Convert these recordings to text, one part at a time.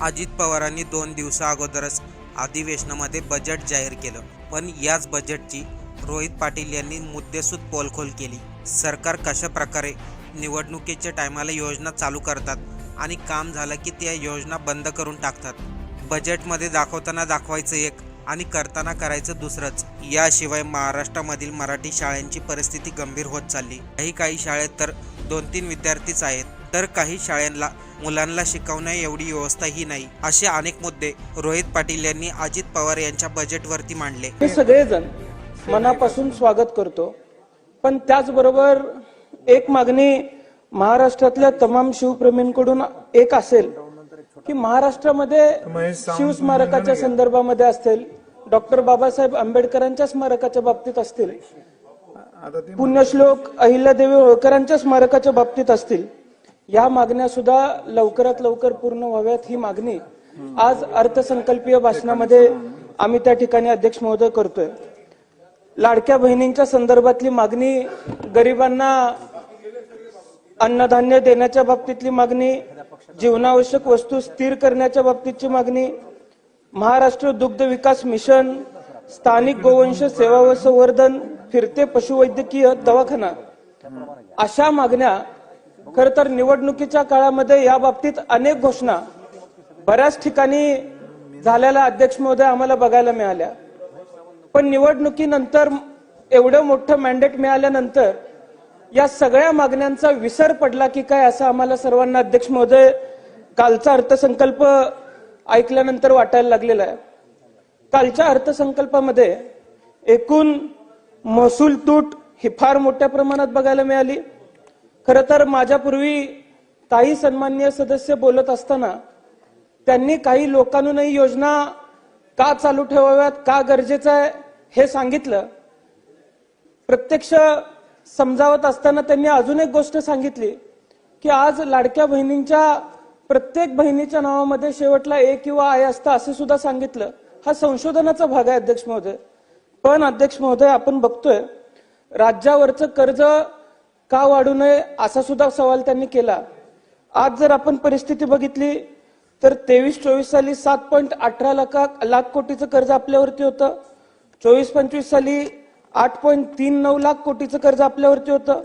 अजित पवारांनी दोन दिवसा अगोदरच अधिवेशनामध्ये बजेट जाहीर केलं. पण याच बजेटची रोहित पाटील यांनी मुद्देसूद पोलखोल केली. सरकार कशा प्रकारे निवडणुकीच्या टायमाला योजना चालू करतात आणि काम झालं की त्या योजना बंद करून टाकतात? बजेटमध्ये दाखवताना दाखवायचं एक आणि करताना करायचं दुसरंच. याशिवाय महाराष्ट्रामधील मराठी शाळांची परिस्थिती गंभीर होत चालली. काही काही शाळेत तर दोन तीन विद्यार्थीच आहेत. तर काही शाळांना मुलांना शिकवण्या एवढी व्यवस्था ही नाही असे अनेक मुद्दे रोहित पाटील यांनी अजित पवार यांच्या बजेटवरती मांडले. हे सगळेजण मनापासून स्वागत करतो पण त्याचबरोबर एक मागणी महाराष्ट्रातल्या तमाम शिवप्रेमींकडून एक असेल की महाराष्ट्रामध्ये शिवस्मारकाच्या संदर्भामध्ये असतील डॉक्टर बाबासाहेब आंबेडकरांच्या स्मारकाच्या बाबतीत असतील पुण्यश्लोक अहिल्यादेवी होळकरांच्या स्मारकाच्या बाबतीत असतील या मागण्या सुद्धा लवकरात लवकर पूर्ण व्हाव्यात ही मागणी आज अर्थसंकल्पीय भाषणामध्ये आम्ही त्या ठिकाणी अध्यक्ष महोदय करतोय. लाडक्या बहिणींच्या संदर्भातली मागणी गरिबांना अन्नधान्य देण्याच्या बाबतीतली मागणी जीवनावश्यक वस्तू स्थिर करण्याच्या बाबतीतची मागणी महाराष्ट्र दुग्ध विकास मिशन स्थानिक गोवंश सेवा व संवर्धन फिरते पशुवैद्यकीय दवाखाना अशा मागण्या खर तर निवडणुकीच्या काळामध्ये या बाबतीत अनेक घोषणा बऱ्याच ठिकाणी झालेल्या अध्यक्ष महोदय आम्हाला बघायला मिळाल्या. पण निवडणुकीनंतर एवढं मोठं मॅन्डेट मिळाल्यानंतर या सगळ्या मागण्यांचा विसर पडला की काय असं आम्हाला सर्वांना अध्यक्ष महोदय कालचा अर्थसंकल्प ऐकल्यानंतर वाटायला लागलेला आहे. कालच्या अर्थसंकल्पामध्ये एकूण महसूल तूट ही फार मोठ्या प्रमाणात बघायला मिळाली. खरं तर माझ्यापूर्वी काही सन्मान्य सदस्य बोलत असताना त्यांनी काही लोकांनाही योजना का चालू ठेवाव्यात का गरजेचं आहे हे सांगितलं. प्रत्यक्ष समजावत असताना त्यांनी अजून एक गोष्ट सांगितली की आज लाडक्या बहिणींच्या प्रत्येक बहिणीच्या नावामध्ये शेवटला ए किंवा आय असतं असं सुद्धा सांगितलं. हा संशोधनाचा भाग आहे अध्यक्ष महोदय. पण अध्यक्ष महोदय आपण बघतोय राज्यावरचं कर्ज का वाढू नये असा सुद्धा सवाल त्यांनी केला. आज जर आपण परिस्थिती बघितली तर तेवीस चोवीस साली सात पॉईंट अठरा लाखा लाख कोटीचं कर्ज आपल्यावरती होतं. चोवीस पंचवीस साली आठ पॉईंट तीन नऊ लाख कोटीचं कर्ज आपल्यावरती होतं.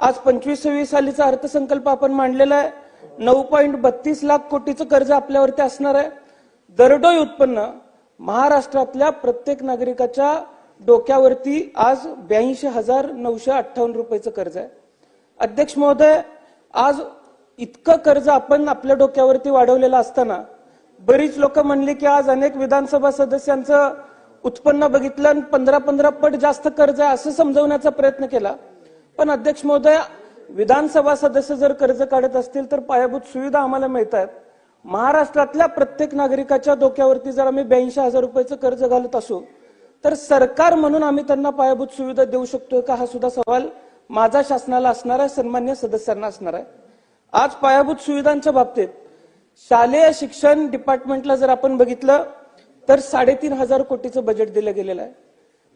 आज पंचवीस सव्वीस सालीचा अर्थसंकल्प आपण मांडलेला आहे. नऊ पॉईंट बत्तीस लाख कोटीचं कर्ज आपल्यावरती असणार आहे. दरडोई उत्पन्न महाराष्ट्रातल्या प्रत्येक नागरिकाच्या डोक्यावरती आज ब्याऐंशी हजार नऊशे अठ्ठावन्न रुपयाचं कर्ज आहे. अध्यक्ष महोदय आज इतकं कर्ज आपण आपल्या डोक्यावरती वाढवलेलं असताना बरीच लोक म्हणली की आज अनेक विधानसभा सदस्यांचं उत्पन्न बघितलं आणि पंधरा पंधरा पट जास्त कर्ज आहे असं समजवण्याचा प्रयत्न केला. पण अध्यक्ष महोदय विधानसभा सदस्य जर कर्ज काढत असतील तर पायाभूत सुविधा आम्हाला मिळत आहेत महाराष्ट्रातल्या प्रत्येक नागरिकाच्या डोक्यावरती जर आम्ही ब्याऐंशी हजार रुपयाचं कर्ज घालत असू तर सरकार म्हणून आम्ही त्यांना पायाभूत सुविधा देऊ शकतोय का? हा सुद्धा सवाल माझा शासनाला असणार आहे सन्मान्य सदस्यांना असणार आहे. आज पायाभूत सुविधांच्या बाबतीत शालेय शिक्षण डिपार्टमेंटला जर आपण बघितलं तर साडेतीन हजार कोटीचं बजेट दिलं गेलेलं आहे.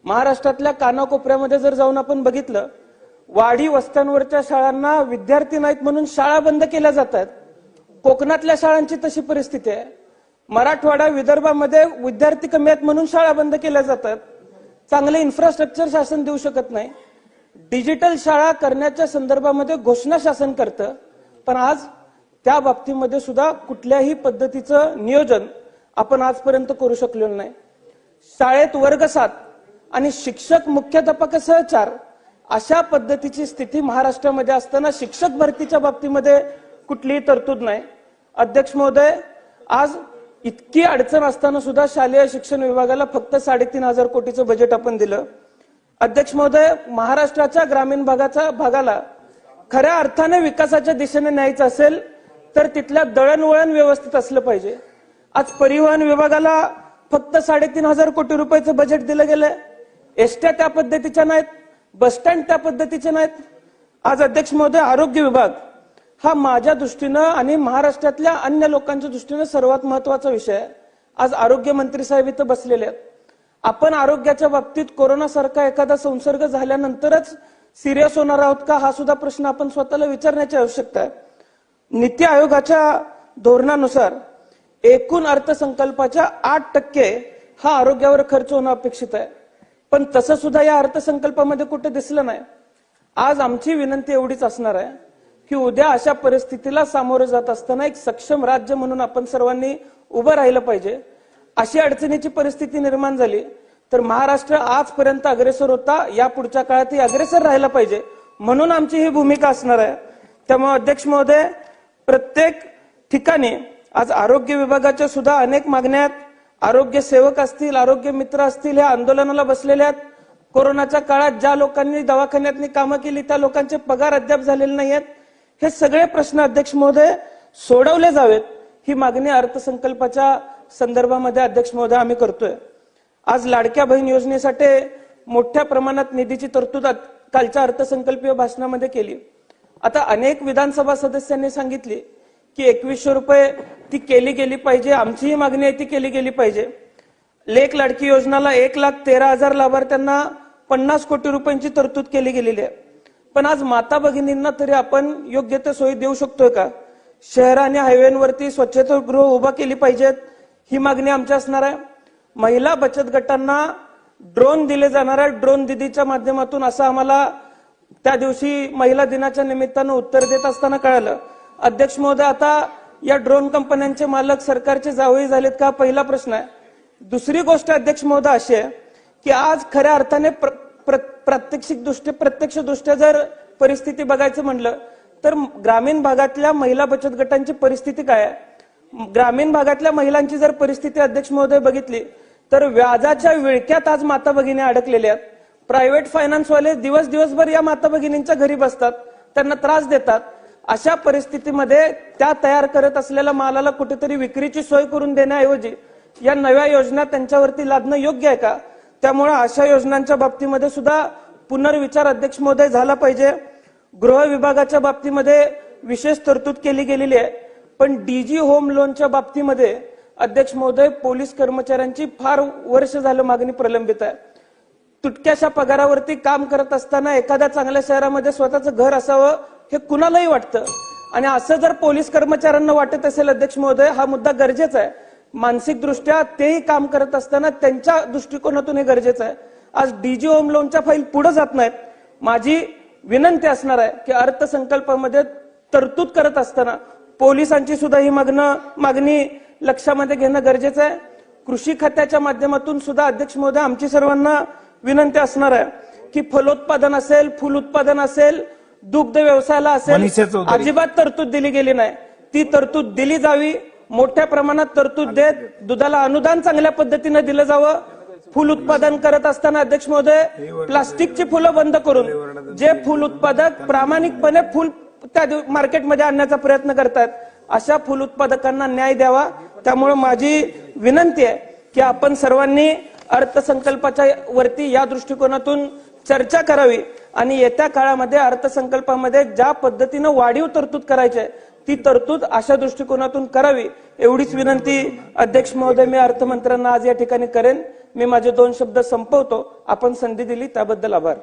महाराष्ट्रातल्या कानाकोपऱ्यामध्ये जर जाऊन आपण बघितलं वाढी वस्त्यांवरच्या शाळांना विद्यार्थी नाहीत म्हणून शाळा बंद केल्या जातात. कोकणातल्या शाळांची तशी परिस्थिती आहे. मराठवाडा विदर्भामध्ये विद्यार्थी कमी आहेत म्हणून शाळा बंद केल्या जातात. चांगले इन्फ्रास्ट्रक्चर शासन देऊ शकत नाही. डिजिटल शाळा करण्याच्या संदर्भामध्ये घोषणा शासन करतं. पण आज त्या बाबतीमध्ये सुद्धा कुठल्याही पद्धतीचं नियोजन आपण आजपर्यंत करू शकलेलो नाही. शाळेत वर्ग सात आणि शिक्षक मुख्याध्यापक सहचार अशा पद्धतीची स्थिती महाराष्ट्रामध्ये असताना शिक्षक भरतीच्या बाबतीमध्ये कुठलीही तरतूद नाही. अध्यक्ष महोदय आज इतकी अडचण असताना सुद्धा शालेय शिक्षण विभागाला फक्त साडेतीन हजार कोटीचं बजेट आपण दिलं. अध्यक्ष महोदय महाराष्ट्राच्या ग्रामीण भागाचा भागाला खऱ्या अर्थाने विकासाच्या दिशेने न्यायचं असेल तर तिथल्या दळणवळण व्यवस्थित असलं पाहिजे. आज परिवहन विभागाला फक्त साडेतीन हजार कोटी रुपयाचं बजेट दिलं गेलंय. एसट्या त्या पद्धतीच्या नाहीत बसस्टँड त्या पद्धतीचे नाहीत. आज अध्यक्ष महोदय आरोग्य विभाग हा माझ्या दृष्टीनं आणि महाराष्ट्रातल्या अन्य लोकांच्या दृष्टीनं सर्वात महत्त्वाचा विषय आहे. आज आरोग्य मंत्री साहेब इथं बसलेले आहेत. आपण आरोग्याच्या बाबतीत कोरोनासारखा एखादा संसर्ग झाल्यानंतरच सिरियस होणार आहोत का हा सुद्धा प्रश्न आपण स्वतःला विचारण्याची आवश्यकता आहे. नीती आयोगाच्या धोरणानुसार एकूण अर्थसंकल्पाच्या आठ टक्के हा आरोग्यावर खर्च होणं अपेक्षित आहे. पण तसं सुद्धा या अर्थसंकल्पामध्ये कुठे दिसलं नाही. आज आमची विनंती एवढीच असणार आहे. की उद्या अशा परिस्थितीला सामोरं जात असताना एक सक्षम राज्य म्हणून आपण सर्वांनी उभं राहिलं पाहिजे. अशी अडचणीची परिस्थिती निर्माण झाली तर महाराष्ट्र आजपर्यंत अग्रेसर होता या पुढच्या काळातही अग्रेसर राहिला पाहिजे म्हणून आमची ही भूमिका असणार आहे. त्यामुळे अध्यक्ष महोदय प्रत्येक ठिकाणी आज आरोग्य विभागाच्या सुद्धा अनेक मागण्या आहेत. आरोग्य सेवक असतील आरोग्य मित्र असतील या आंदोलनाला बसलेले आहेत. कोरोनाच्या काळात ज्या लोकांनी दवाखान्यातनी कामं केली त्या लोकांचे पगार अद्याप झालेले नाही आहेत हे सगळे प्रश्न अध्यक्ष महोदय सोडवले जावेत. ही मागणी अर्थसंकल्पाच्या संदर्भामध्ये अध्यक्ष महोदय आम्ही करतोय. आज लाडक्या बहीण योजनेसाठी मोठ्या प्रमाणात निधीची तरतूद कालच्या अर्थसंकल्पीय भाषणामध्ये केली. आता अनेक विधानसभा सदस्यांनी सांगितली की एकवीसशे रुपये ती केली गेली पाहिजे आमचीही मागणी आहे ती केली गेली पाहिजे. लेख लाडकी योजनाला एक लाख तेरा हजार लाभार्थ्यांना पन्नास कोटी रुपयांची तरतूद केली गेलेली आहे. पण आज माता भगिनींना तरी आपण योग्य ते सोयी देऊ शकतोय का? शहर आणि हायवेवरती स्वच्छतागृह उभा केली पाहिजेत ही मागणी आमची असणार आहे. महिला बचत गटांना ड्रोन दिले जाणार आहे. ड्रोन दिदीच्या माध्यमातून असं आम्हाला त्या दिवशी महिला दिनाच्या निमित्तानं उत्तर देत असताना कळालं. अध्यक्ष महोदय आता या ड्रोन कंपन्यांचे मालक सरकारचे जावई झालेत का? पहिला प्रश्न आहे. दुसरी गोष्ट अध्यक्ष महोदय अशी आहे की आज खऱ्या अर्थाने प्रात्यक्षिकदृष्ट्या प्रत्यक्षदृष्ट्या प्रात्यक्षिक दृष्ट्या जर परिस्थिती बघायचं म्हणलं तर ग्रामीण भागातल्या महिला बचत गटांची परिस्थिती काय आहे? ग्रामीण भागातल्या महिलांची जर परिस्थिती अध्यक्ष महोदय बघितली तर व्याजाच्या विळक्यात आज माता भगिनी अडकलेल्या आहेत. प्रायव्हेट फायनान्सवाले दिवस दिवसभर या माता भगिनींच्या घरी बसतात त्यांना त्रास देतात. अशा परिस्थितीमध्ये त्या तयार करत असलेल्या मालाला कुठेतरी विक्रीची सोय करून देण्याऐवजी या नव्या योजना त्यांच्यावरती लादणं योग्य आहे का? त्यामुळे अशा योजनांच्या बाबतीमध्ये सुद्धा पुनर्विचार अध्यक्ष महोदय झाला पाहिजे. गृह विभागाच्या बाबतीमध्ये विशेष तरतूद केली गेलेली आहे. पण डीजी होम लोनच्या बाबतीमध्ये अध्यक्ष महोदय पोलीस कर्मचाऱ्यांची फार वर्ष झालं मागणी प्रलंबित आहे. तुटक्याशा पगारावरती काम करत असताना एखाद्या चांगल्या शहरामध्ये स्वतःचं घर असावं हे कुणालाही वाटतं. आणि असं जर पोलीस कर्मचाऱ्यांना वाटत असेल अध्यक्ष महोदय हा मुद्दा गरजेचा आहे. मानसिक दृष्ट्या तेही काम करत असताना त्यांच्या दृष्टिकोनातून हे गरजेचं आहे. आज डीजी होम लोनच्या फाईल पुढे जात नाहीत. माझी विनंती असणार आहे की अर्थसंकल्पामध्ये तरतूद करत असताना पोलिसांची सुद्धा ही मागणं मागणी लक्षामध्ये घेणं गरजेचं आहे. कृषी खात्याच्या माध्यमातून सुद्धा अध्यक्ष महोदय आमची सर्वांना विनंती असणार आहे की फलोत्पादन असेल फुल उत्पादन असेल दुग्ध व्यवसायाला असेल. अजिबात तरतूद दिली गेली नाही. ती तरतूद दिली जावी मोठ्या प्रमाणात तरतूद देत दुधाला अनुदान चांगल्या पद्धतीने दिलं जावं. फुल उत्पादन करत असताना अध्यक्ष महोदय प्लास्टिकची फुलं बंद करून जे फुल उत्पादक प्रामाणिकपणे फुल त्या मार्केटमध्ये आणण्याचा प्रयत्न करतात अशा फुल उत्पादकांना न्याय द्यावा. त्यामुळे माझी विनंती आहे की आपण सर्वांनी अर्थसंकल्पाच्या वरती या दृष्टिकोनातून चर्चा करावी आणि येत्या काळामध्ये अर्थसंकल्पामध्ये ज्या पद्धतीनं वाढीव तरतूद करायची आहे ती तरतूद अशा दृष्टिकोनातून करावी एवढीच विनंती अध्यक्ष महोदय मी अर्थमंत्र्यांना आज या ठिकाणी करेन. मी माझे दोन शब्द संपवतो. आपण संधी दिली त्याबद्दल आभार.